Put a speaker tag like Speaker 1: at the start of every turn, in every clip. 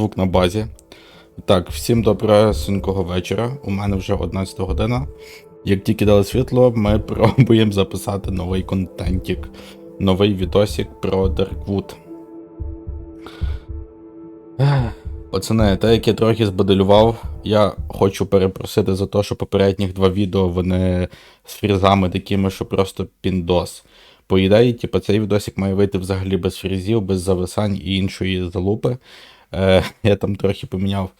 Speaker 1: звук на базі. Так, всім доброго вечора. У мене вже 11 година. Як тільки дали світло, ми пробуємо записати новий контентик, новий відосик про. Ех, Пацани, те, як я трохи збаделював, я хочу перепросити за те, що попередніх два відео вони з фрізами такими, що просто піндос. По ідеї, типу, цей відосик має вийти взагалі без фрізів, без зависань і іншої залупи. Е, я там трохи поміняв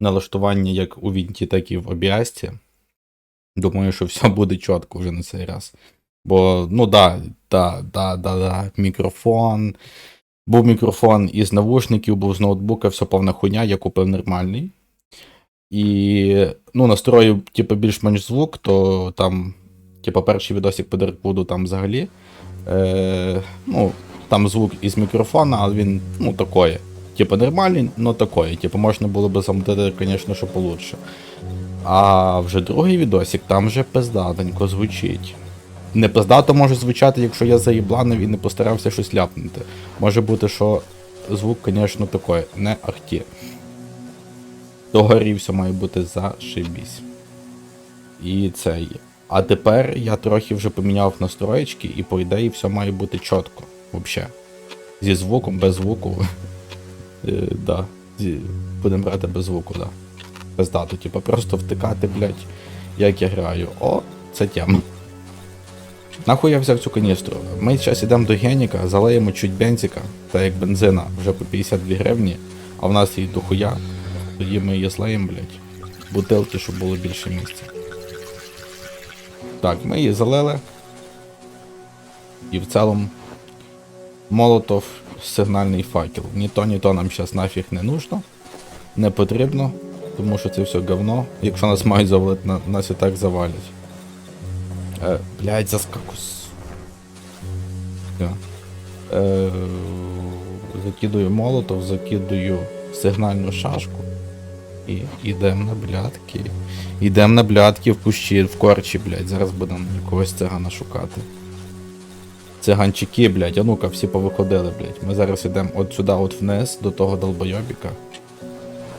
Speaker 1: налаштування як у Вінті, так і в обіасті. Думаю, що все буде чітко вже на цей раз. Бо, ну да, да, да, да, да, мікрофон. Був мікрофон із навушників, був з ноутбука, все повна хуйня, я купив нормальний. І ну, настроїв, типу, більш-менш звук, то там, типу, перший відосик по Дарквуду там взагалі. Е, ну, там звук із мікрофона, але він, ну, такої. Типу, нормальний, но такої. Типу, можна було би замутити, звісно, що получше. А вже другий відосик, там вже пиздатенько звучить. Не пиздато може звучати, якщо я заїбланив і не постарався щось ляпнути. Може бути, що звук, звісно, такий, не ахті. Догорі все має бути зашибісь. І це є. А тепер я трохи вже поміняв настроєчки, і по ідеї все має бути чітко. Взагалі. Зі звуком, без звуку. Е, да. Будемо брати без звуку, да. Без дату. Типа просто втикати, блядь, як я граю. О, це тема. Нахуй я взяв цю каністру. Ми зараз йдемо до геніка, залеємо чуть бензика, та як бензина вже по 52 гривні, а в нас її дохуя. Тоді ми її злеємо, блядь. Бутилки, щоб було більше місця. Так, ми її залили. І в цілому молотов сигнальний факел. Ні то, ні то нам зараз нафіг не нужно. Не потрібно, тому що це все говно. Якщо нас мають завалити, на- нас і так завалять. Е, блядь, заскакус. Все. Е, закидую молотов, закидую сигнальну шашку. І йдемо на блядки. Йдемо на блядки в кущі, в корчі, блядь. Зараз будемо якогось цигана шукати. Циганчики, блядь, а ну-ка, всі повиходили, блядь. Ми зараз йдемо от сюди, от вниз, до того долбойобіка.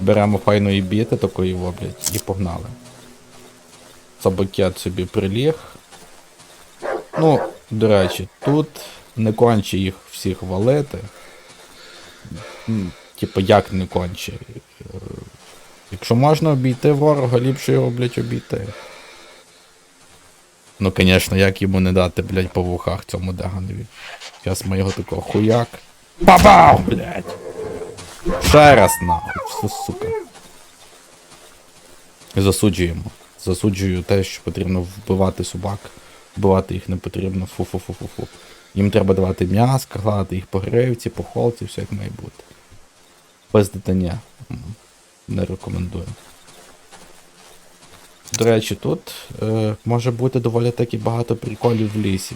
Speaker 1: Беремо файної біти такої, во, блядь, і погнали. Собакет собі приліг. Ну, до речі, тут не конче їх всіх валити. М, Типа, як не конче. Е, Якщо можна обійти ворога, ліпше його, блядь, обійти. Ну, звісно, як йому не дати, блядь, по вухах цьому деганові. Зараз ми його такого хуяк. Бабав, блядь! Ще раз нахуй, сука. Засуджуємо. Засуджую те, що потрібно вбивати собак. Вбивати їх не потрібно. Фу-фу-фу-фу-фу. Їм треба давати м'ясо, гладити їх по гривці, по холці, все як має бути. Пиздити ні. М, Не рекомендую. До речі, тут е, може бути доволі таки багато приколів в лісі.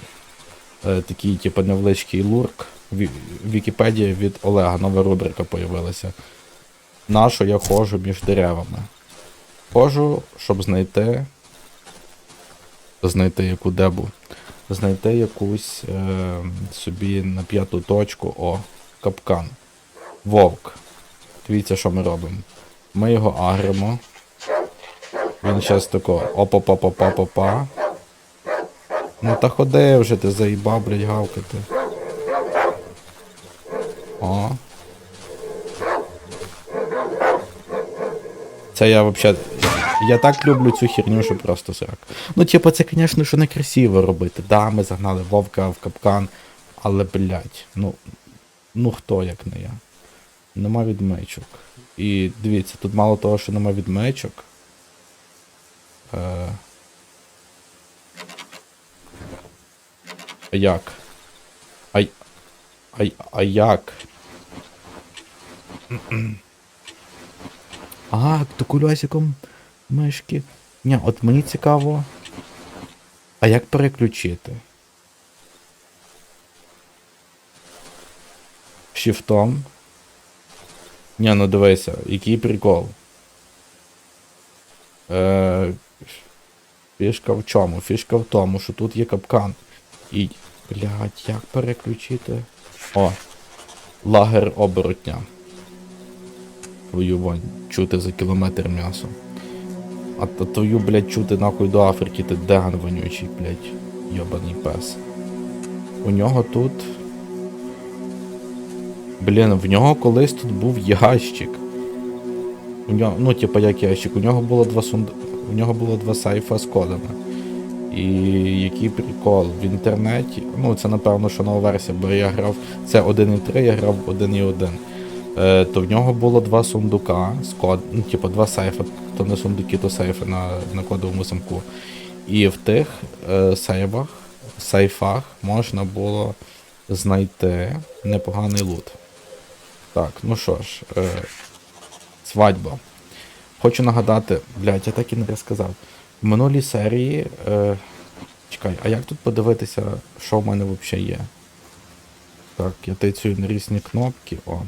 Speaker 1: Е, такий, типу, невеличкий лурк. Ві- Вікіпедія від Олега, нова рубрика появилася. На що я ходжу між деревами. Ходжу, щоб знайти. Знайти яку дебу. Знайти якусь е, собі на п'яту точку. О, капкан. Вовк. Дивіться, що ми робимо. Ми його агримо. Він щас тако опа-па-па-па-па-па. Ну та ходи вже, ти заїбав, блядь, гавкати. О. Це я вообще. Я так люблю цю херню, що просто срак. Ну, типу, це, звісно, що не красиво робити. Да, ми загнали вовка в капкан, але, блядь, ну. Ну хто як не я. Нема відмичок. І дивіться, тут мало того, що нема відмичок. Е... А як? А, й- а, а як? А, то кульосиком мишки. Ні, от мені цікаво. А як переключити? Шифтом. Ні, ну дивися, який прикол. Е, фішка в чому? Фішка в тому, що тут є капкан. І. Блядь, як переключити? О. Лагер оборотня. твою вонь чути за кілометр м'ясо. А твою, блядь, чути нахуй до Африки, ти деган вонючий, блядь, йобаний пес. У нього тут. Блін, в нього колись тут був ящик. У нього, ну, типа як ящик, у нього було два сунд... у нього було два сейфа з кодами. І який прикол в інтернеті, ну це напевно, що нова версія, бо я грав це 1.3, я грав в 1.1. Е, то в нього було два сундука з код, ну, типу, два сейфи, то не сундуки, то сейфи на, на кодовому замку. І в тих е, сейвах, сейфах можна було знайти непоганий лут. Так, ну що ж, е, свадьба. Хочу нагадати, блядь, я так і не розказав. В минулій серії. Е, чекай, а як тут подивитися, що в мене взагалі є? Так, я тицюю на різні кнопки. О.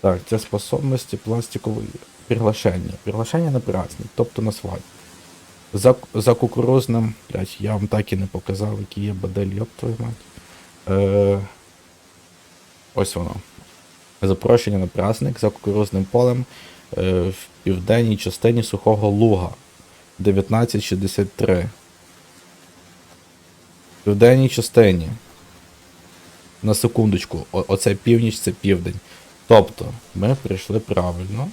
Speaker 1: Так, це способності пластикової приглашення. Приглашення на праздник, тобто на свадьбу. За, за кукурузним, блядь, я вам так і не показав, які є бадель, йоп твою мать. Е, ось воно. Запрошення на праздник за кукурузним полем в південній частині сухого луга. 1963. В південній частині. На секундочку, о- оце північ, це південь. Тобто, ми прийшли правильно.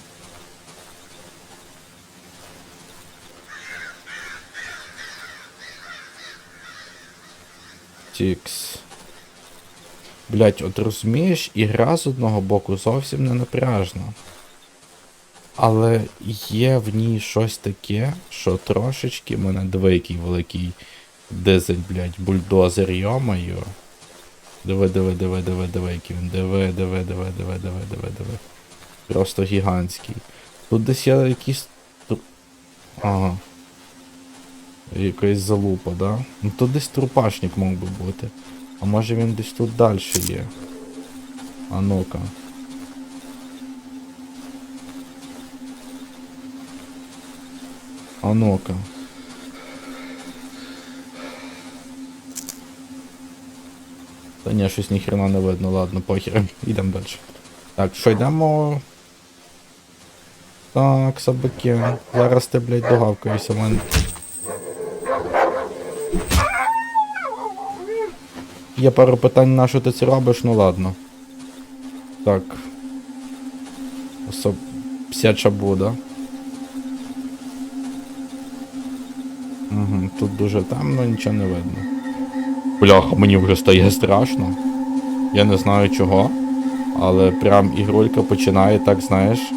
Speaker 1: Тікс. Блять, от розумієш, ігра з одного боку зовсім не напряжна. Але є в ній щось таке, що трошечки мене диви, великий дизель, блядь, бульдозер, йомаю. Диви, диви, диви, диви, диви, який він. Диви, диви, диви, диви, диви, диви, диви. Просто гігантський. Тут десь є тру- Ага. Якась залупа, да? Ну тут десь трупашник мог би бути. А може він десь тут далі є. А ну-ка. А ну-ка. Та ні, щось ніхрена не видно, ладно, похер. Йдемо далі. Так, що йдемо. Так, собаки. Зараз ти, блядь, догавкаєшся в мене. Є пару питань, на що ти це робиш, ну ладно. Так. Особ... Псяча буде. Дуже темно, нічого не видно. Бляха, мені вже стає страшно. Я не знаю чого. Але прям ігрулька починає, так знаєш,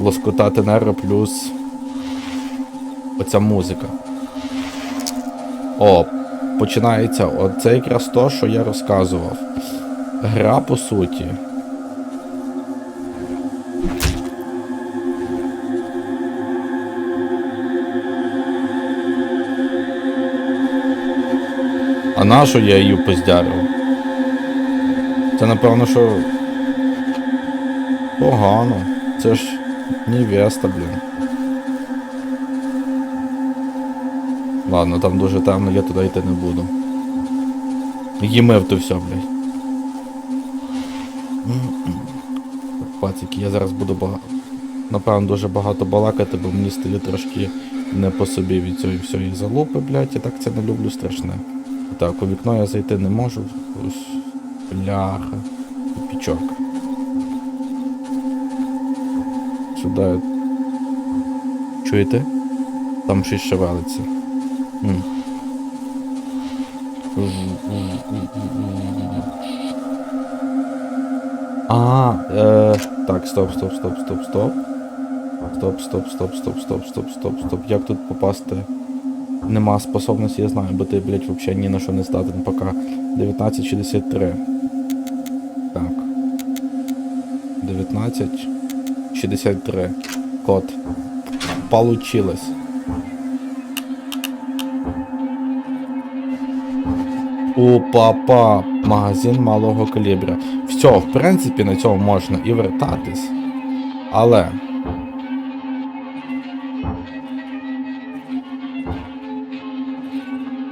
Speaker 1: лоскотати нерви плюс оця музика. О, починається. Оце якраз то, що я розказував. Гра по суті. А на що я її поздярив? Це напевно, що. Погано. Це ж невеста, блін. Ладно, там дуже темно, я туди йти не буду. Їмив то все, блядь. Пацики, я зараз буду багато. Напевно, дуже багато балакати, бо мені стає трошки не по собі від цієї всієї залупи, блядь, я так це не люблю страшне. Так, у вікно я зайти не можу. Ось, бляха. Пічок. Сюди. Чуєте? Там щось шевелиться. А, е, так, стоп, стоп, стоп, стоп, стоп. Стоп, стоп, стоп, стоп, стоп, стоп, стоп, стоп. Як тут попасти? Нема способності, я знаю, бо ти, блядь, вообще ні на що не здатен поки. 1963. Так. 1963. Код. Получилось. У папа. Магазин малого калібра. Все, в принципі, на цьому можна і вертатись. Але.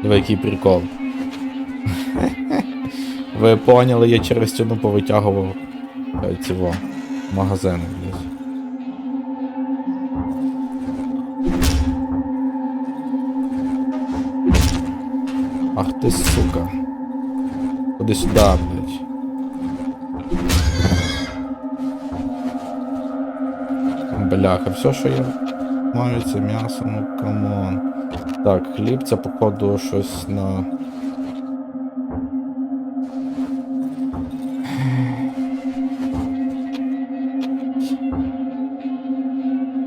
Speaker 1: Ви який прикол. Ви поняли, я через стіну повитягував е, цього магазини, блядь. Ах ти сука. Куди сюди, блядь. Бляха, все, що я маю, це м'ясо, ну камон. Так, хліб це походу щось на.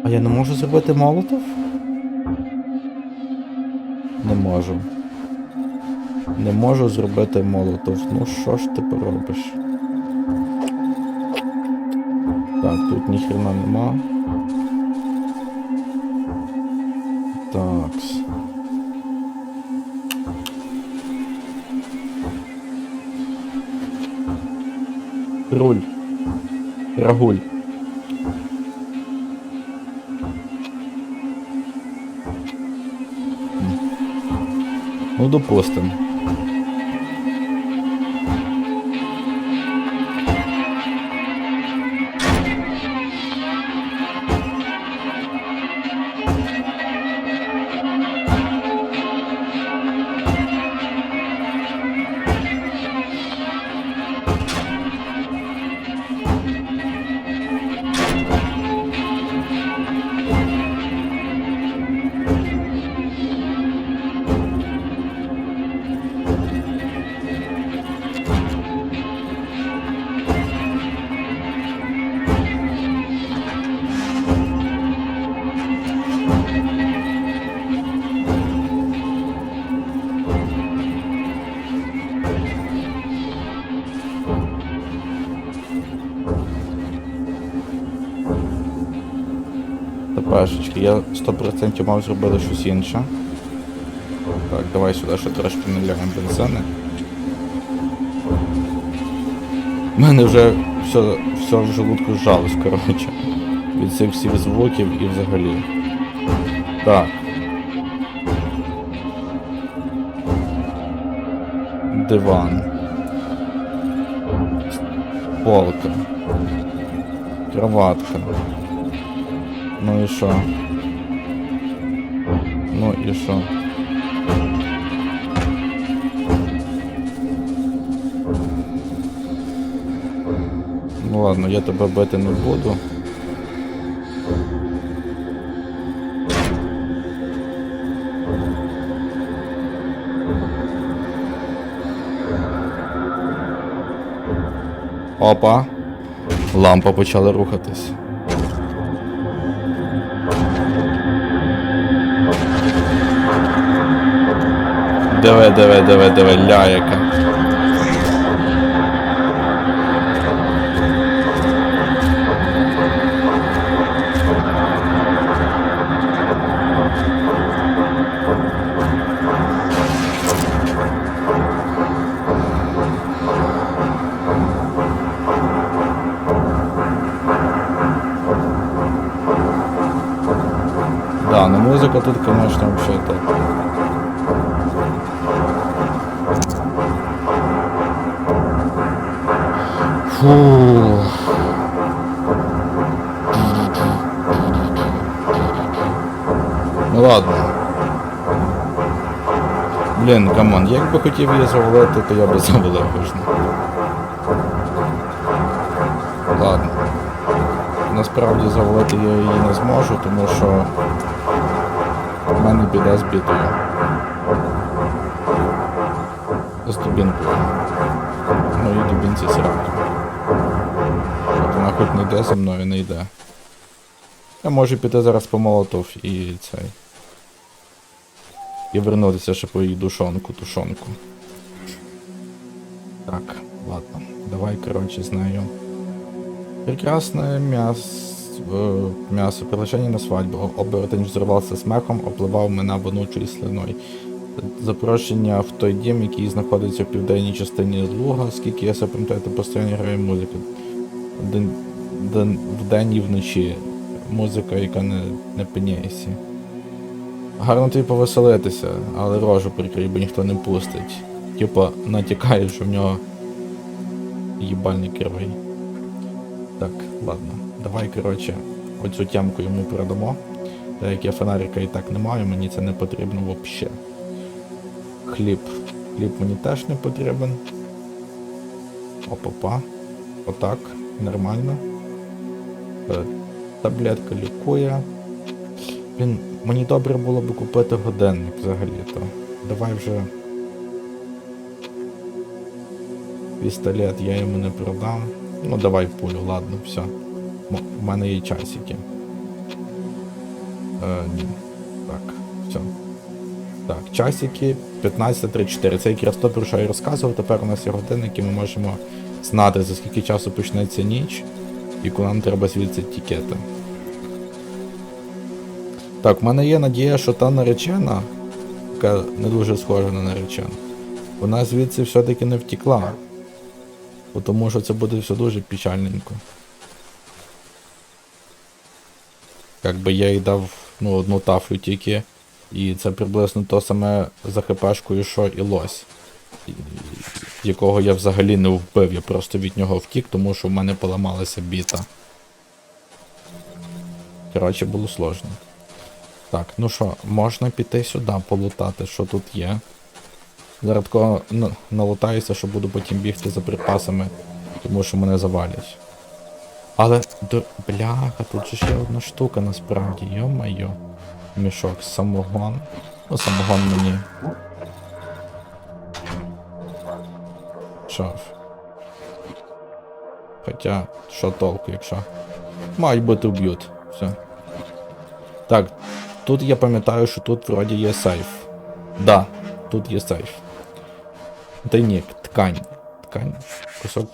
Speaker 1: А я не можу зробити молотов? Не можу. Не можу зробити молотов. Ну що ж ти поробиш? Так, тут ніхрена нема. Руль. Рагуль. Ну, допустим. Тепешечки, я 100% мав зробити щось інше. Так, давай сюди ще трошки налягаємо бензини. У мене вже все, все в желудку зжалось, коротше. Від цих всіх звуків і взагалі. Так. Диван. Полка. Кроватка. Ну і що? Ну і що? Ну ладно, я тебе бити не буду. Опа. Лампа почала рухатись. Диви, диви, диви, диви, ляяка. Да, ну музыка тут, конечно, Фу. Ну ладно. Блін, камон, як би хотів її завалити, то я би завалив кожну. Ладно. Насправді завалити я її не зможу, тому що в мене біда з бітою. З дубінкою. Ну і дубінці сраку. Вона хоч не йде зі мною, не йде. Я можу піти зараз по молотов і цей. І вернутися ще по її душонку, тушонку. Так, ладно. Давай, коротше, з нею. Прекрасное мясо, мясо, приглашение на свадьбу. Оборотень взорвався смехом, опливав мене вонучою слиною. Запрошення в той дім, який знаходиться в південній частині Луга, скільки я себе пам'ятаю, постійно грає музика. Ден, ден, вдень і вночі. Музика, яка не, не пиняється. Гарно тобі повеселитися, але рожу прикрий, бо ніхто не пустить. Типа натякає, що в нього їбальник кривий. Так, ладно. Давай, коротше, оцю тямку йому передамо. Так як я фонарика і так не маю, мені це не потрібно взагалі. Хліб. Хліб мені теж не потрібен. Опа-па. Отак. Нормально. Е, Таблетка лікує. Блін, мені добре було б купити годинник взагалі-то. Давай вже. Пістолет я йому не продам. Ну давай пулю, ладно, все. У мене є часики. Е, ні. Так, все. Так, часики 15.34. Це якраз то, про що я розказував. Тепер у нас є годинник, і ми можемо знати, за скільки часу почнеться ніч, і коли нам треба звідси тікети. Так, в мене є надія, що та наречена, яка не дуже схожа на наречену, вона звідси все-таки не втекла. Тому що це буде все дуже печальненько. Якби я їй дав ну, одну тафлю тільки, і це приблизно то саме за хпшкою, що і лось. Якого я взагалі не вбив, я просто від нього втік, тому що в мене поламалася біта. Коротше, було сложно. Так, ну що, можна піти сюди, полутати, що тут є. Зараз налутаюся, що буду потім бігти за припасами, тому що мене завалять. Але, до... бляха, тут же ще одна штука насправді, йо-майо. Мішок самогон. Ну, самогон мені. Шаф. Хоча, що толку, якщо. Мають бути вб'ють. Все. Так, тут я пам'ятаю, що тут вроді є сейф. Да, тут є сейф. Тайник, ткань. Ткань. Кусок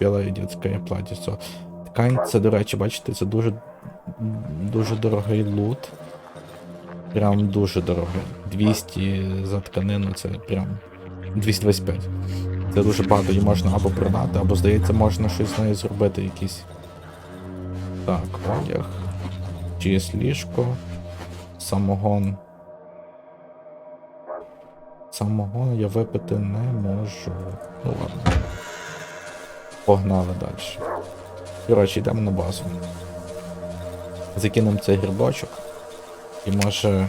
Speaker 1: білої дітської платьице. Ткань, це, до речі, бачите, це дуже дуже дорогий лут. Прям дуже дорогий. 200 за тканину це прям 225. Це дуже багато її можна або продати, або здається, можна щось з нею зробити якісь. Так, одяг. Чиєсь ліжко. Самогон. Самогон я випити не можу. Ну ладно. Погнали далі. Коротше, йдемо на базу. Закинемо цей грибочок. І може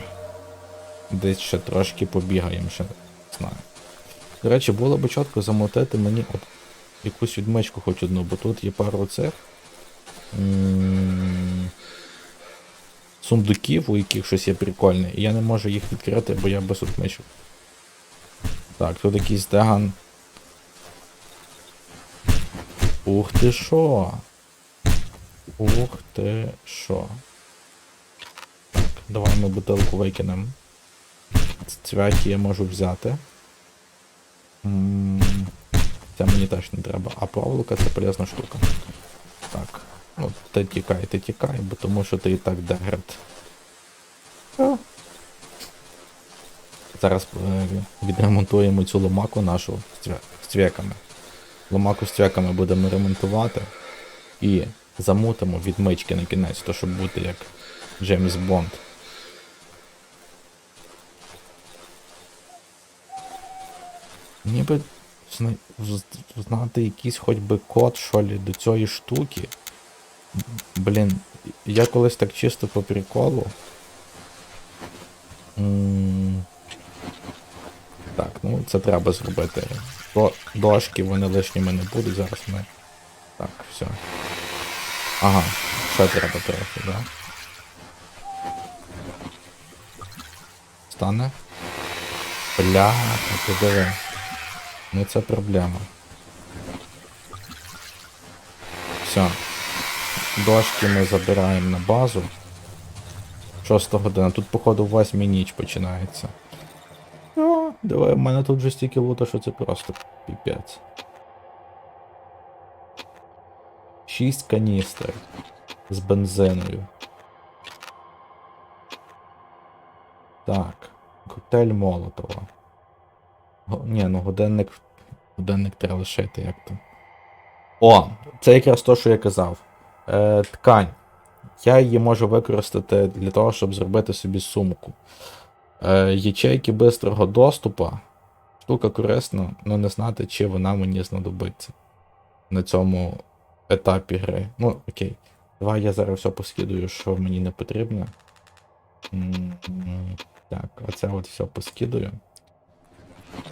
Speaker 1: десь ще трошки побігаємо, ще не знаю. До речі, було б чітко замотити мені от якусь відмичку хоч одну, бо тут є пару цих. Сундуків, у яких щось є прикольне, і я не можу їх відкрити, бо я без відмичок. Так, тут якийсь деган. Ух ти шо. Ух ти шо. Так, давай ми бутилку викинемо. Цвяхи я можу взяти. Це мені теж не треба. А проволока це полезна штука. Так. Ну, ти тікай, ти тікай, бо тому що ти і так деград. Зараз е, відремонтуємо цю ломаку нашу з цвяками. Ломаку з цвяками будемо ремонтувати і замутимо відмички на кінець, то щоб бути як Джеймс Бонд. Ніби знати якийсь хоч би код, що до цієї штуки. Блін, я колись так чисто по приколу. Так, ну це треба зробити. До, дошки вони лишніми не будуть, зараз ми. Так, все. Ага, ще треба трохи, да? Стане? Бля, ти диви. Ну це проблема. Все. Дошки ми забираємо на базу. Шоста година. Тут, походу, в 8 ніч починається. О, давай, в мене тут вже стільки лута, що це просто піпець. 6 каністр з бензиною. Так. Коктейль Молотова. Ні, ну годинник. Годинник треба лишити, як то. О! Це якраз то, що я казав. Е, ткань. Я її можу використати для того, щоб зробити собі сумку. Е, ячейки бистрого доступу. Штука корисна, але не знати, чи вона мені знадобиться на цьому етапі гри. Ну, окей. Давай я зараз все поскидую, що мені не потрібно. Так, оце от все поскидую.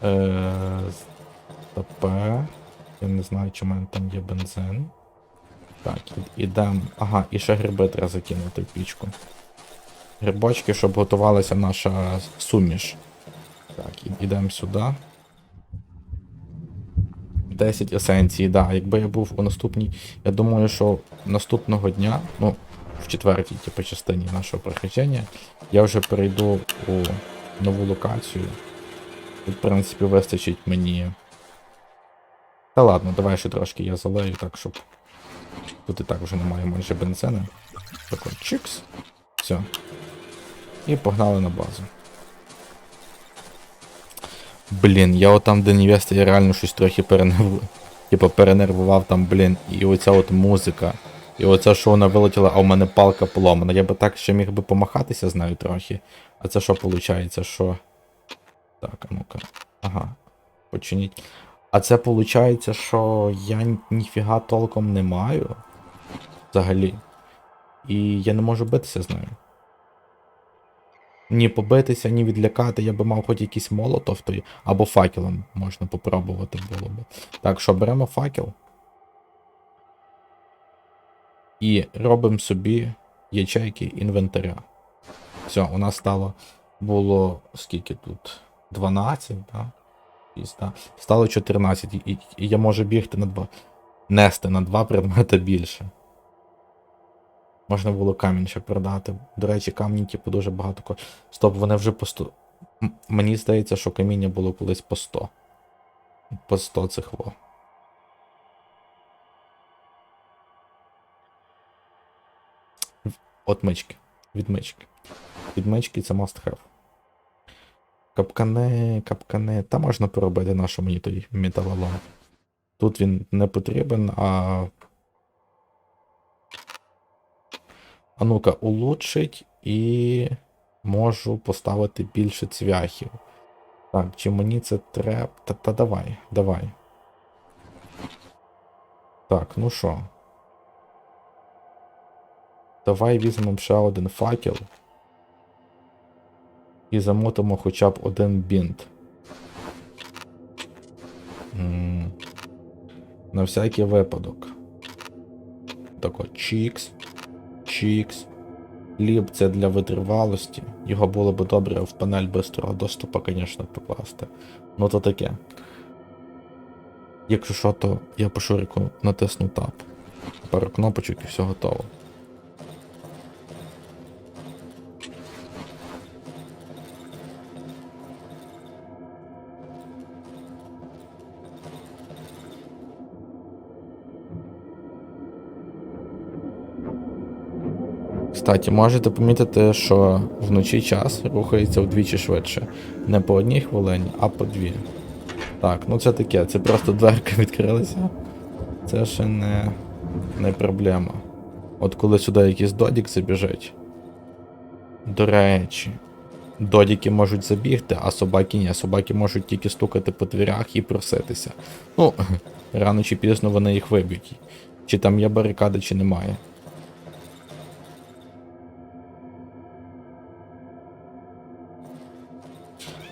Speaker 1: Е, СТП. Я не знаю, чи в мене там є бензин. Так, і- ідем. Ага, і ще гриби треба закинути в пічку. Грибочки, щоб готувалася наша суміш. Так, ідемо сюди. 10 есенцій, да. Якби я був у наступній. Я думаю, що наступного дня, ну, в четвертій, типу, частині нашого прохождення, я вже перейду у нову локацію. В принципі, вистачить мені. Та ладно, давай ще трошки я залею, так, щоб. Тут і так вже немає майже бензину. Такой чикс. Все. І погнали на базу. Блін, я отам, де невеста, я реально щось трохи перенервував. Типа перенервував там, блін, і оця от музика. І оце, що вона вилетіла, а у мене палка поломана. Я би так ще міг би помахатися з нею трохи. А це що виходить, що. Так, а ну-ка. Ага. Починіть. А це виходить, що я ніфіга толком не маю. Взагалі. І я не можу битися з нею. Ні побитися, ні відлякати, я би мав хоч якийсь молотов той, або факелом можна попробувати було би. Так, що беремо факел. І робимо собі ячейки інвентаря. Все, у нас стало. Було скільки тут? 12, так? Стало 14, і, і, я можу бігти на два. Нести на два предмети більше. Можна було камінь ще продати. До речі, камні, типу, дуже багато. ко- Стоп, вони вже по 100. Мені здається, що каміння було колись по 100. По 100 цих во. От мички. Від це must have. Капкани, капкани. Та можна поробити нашу мені той металолом. Тут він не потрібен, а. А ну-ка, улучшить і можу поставити більше цвяхів. Так, чи мені це треба. Та давай, давай. Так, ну що. Давай візьмемо ще один факел. І замотимо хоча б один бінт. На всякий випадок. Тако, чікс. Чікс. Ліп це для витривалості. Його було б добре в панель бистрого доступу, звісно, покласти. Ну то таке. Якщо що, то я по шурику натисну тап. Пару кнопочок і все готово. Кстати, можете помітити, що вночі час рухається вдвічі швидше. Не по одній хвилині, а по дві. Так, ну це таке, це просто дверка відкрилася. Це ще не, не проблема. От коли сюди якийсь додік забіжить. До речі, додіки можуть забігти, а собаки ні. Собаки можуть тільки стукати по дверях і проситися. Ну, рано чи пізно вони їх виб'ють. Чи там є барикади, чи немає.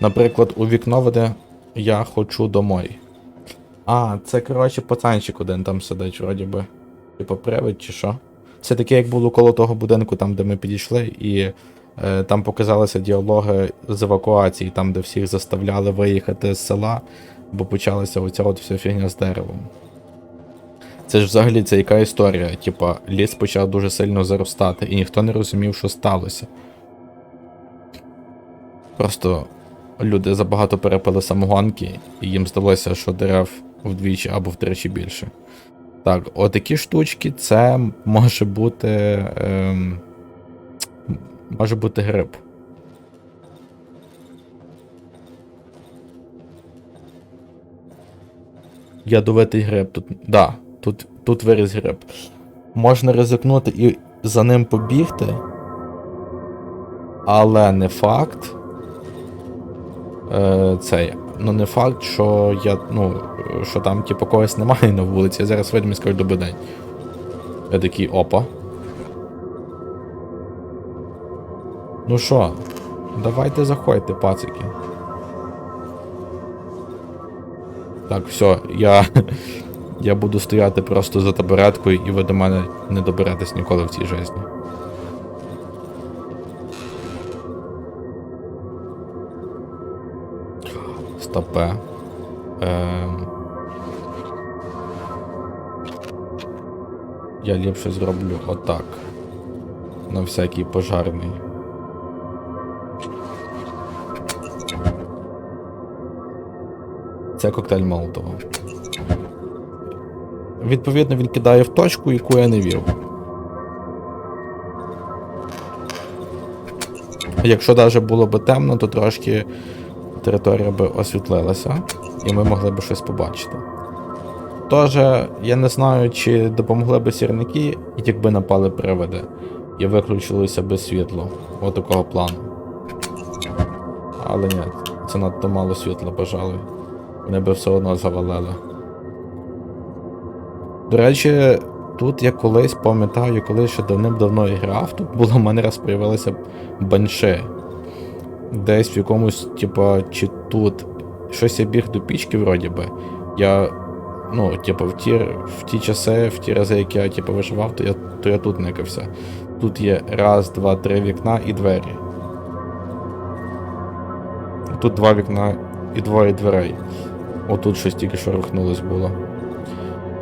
Speaker 1: Наприклад, у вікно веде я хочу домой. А, це, коротше, пацанчик один там сидить, вроді би. Типу привид чи що. Це таке, як було коло того будинку, там, де ми підійшли, і е, там показалися діалоги з евакуації, там, де всіх заставляли виїхати з села, бо почалася оця от вся фігня з деревом. Це ж взагалі це яка історія? Типа, ліс почав дуже сильно заростати, і ніхто не розумів, що сталося. Просто люди забагато перепили самогонки, і їм здалося, що дерев вдвічі або втричі більше. Так, отакі штучки це може бути. Ем, може бути гриб. Ядовитий гриб. Тут, да, тут, тут виріс гриб. Можна ризикнути і за ним побігти. Але не факт. Е, цей. Ну, не факт, що я. Ну, що там, типу, когось немає на вулиці. Я зараз вийду і скажу добрий день. Я такий опа. Ну що, давайте заходьте, пацики. Так, все, я. Я буду стояти просто за табуреткою, і ви до мене не доберетесь ніколи в цій житті. Стопе. Ем... Я ліпше зроблю отак. На всякий пожарний. Це коктейль Молотова. Відповідно, він кидає в точку, яку я не вів. Якщо навіть було б темно, то трошки територія би освітлилася, і ми могли б щось побачити. Тож, я не знаю, чи допомогли б сірники, якби напали привиди, і виключилося би світло. От такого плану. Але ні, це надто мало світла, пожалуй. Вони би все одно завалили. До речі, тут я колись пам'ятаю, коли ще давним-давно грав, тут було в мене раз появилися банши. Десь в якомусь, типа, чи тут. Щось я біг до пічки, вроді би. Я. Ну, типу, в ті, в ті часи, в ті рази, які я типу, виживав, то я, то я тут никався. Тут є раз, два, три вікна і двері. Тут два вікна і двоє дверей. Отут щось тільки що рухнулось було.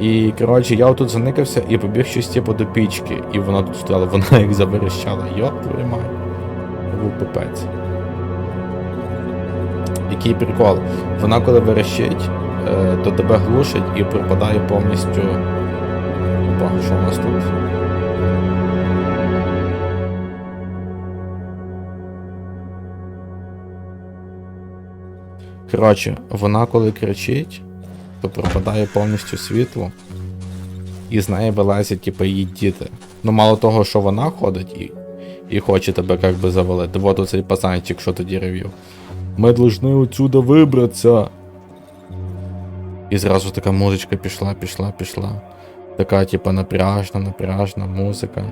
Speaker 1: І коротше, я отут заникався і побіг щось типу до пічки, і вона тут стояла, вона як заверещала. Йоп, твою мать. Був пипець. Який прикол. Вона коли верещить, е, то тебе глушить і пропадає повністю. Опа, що у нас тут? Коротше, вона коли кричить, то пропадає повністю світло, і з неї вилазять, типу, її діти. Ну, мало того, що вона ходить і, і хоче тебе як би завалити. Вот оцей пацанчик, що тоді ревів. Ми должны отсюда вибратися. І зразу така музичка пішла, пішла, пішла. Така, типа, напряжна, напряжна музика.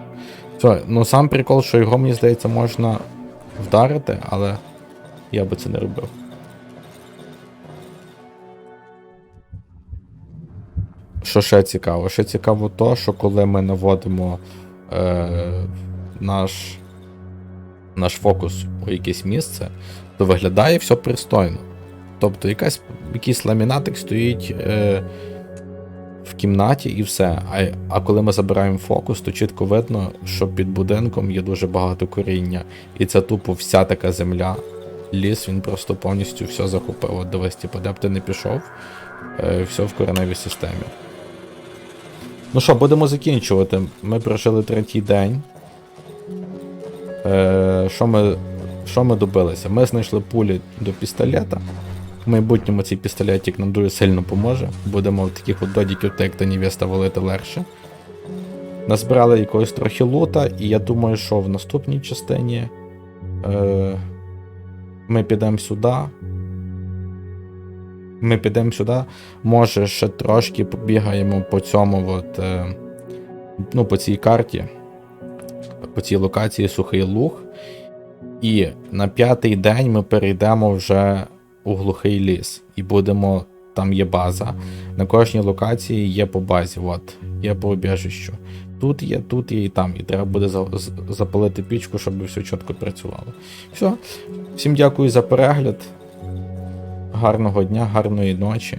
Speaker 1: Все, ну сам прикол, що його, мені здається, можна вдарити, але я би це не робив. Що ще цікаво? Ще цікаво то, що коли ми наводимо е, наш, наш фокус у якесь місце, то виглядає все пристойно. Тобто якась, якийсь ламінатик стоїть е, в кімнаті і все. А, а коли ми забираємо фокус, то чітко видно, що під будинком є дуже багато коріння. І це тупо вся така земля. Ліс він просто повністю все захопив. От дивись, типу, де б ти не пішов, е, все в кореневій системі. Ну що, будемо закінчувати. Ми прожили третій день. Е, Що ми що ми добилися? Ми знайшли пулі до пістолета. В майбутньому цей пістолетик нам дуже сильно поможе. Будемо в таких от додіків, так як та невеста валити легше. Назбирали якогось трохи лута, і я думаю, що в наступній частині е, ми підемо сюди. Ми підемо сюди. Може, ще трошки побігаємо по цьому, от, е, ну, по цій карті, по цій локації Сухий Луг. І на п'ятий день ми перейдемо вже у глухий ліс. І будемо. Там є база. На кожній локації є по базі, от, є по обіжищу. Тут є, тут є і там. І треба буде за- запалити пічку, щоб все чітко працювало. Все. Всім дякую за перегляд. Гарного дня, гарної ночі,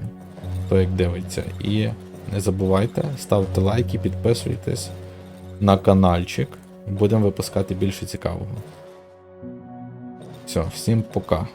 Speaker 1: хто як дивиться. І не забувайте, ставте лайки, підписуйтесь на каналчик. Будемо випускати більше цікавого. Все, всім пока.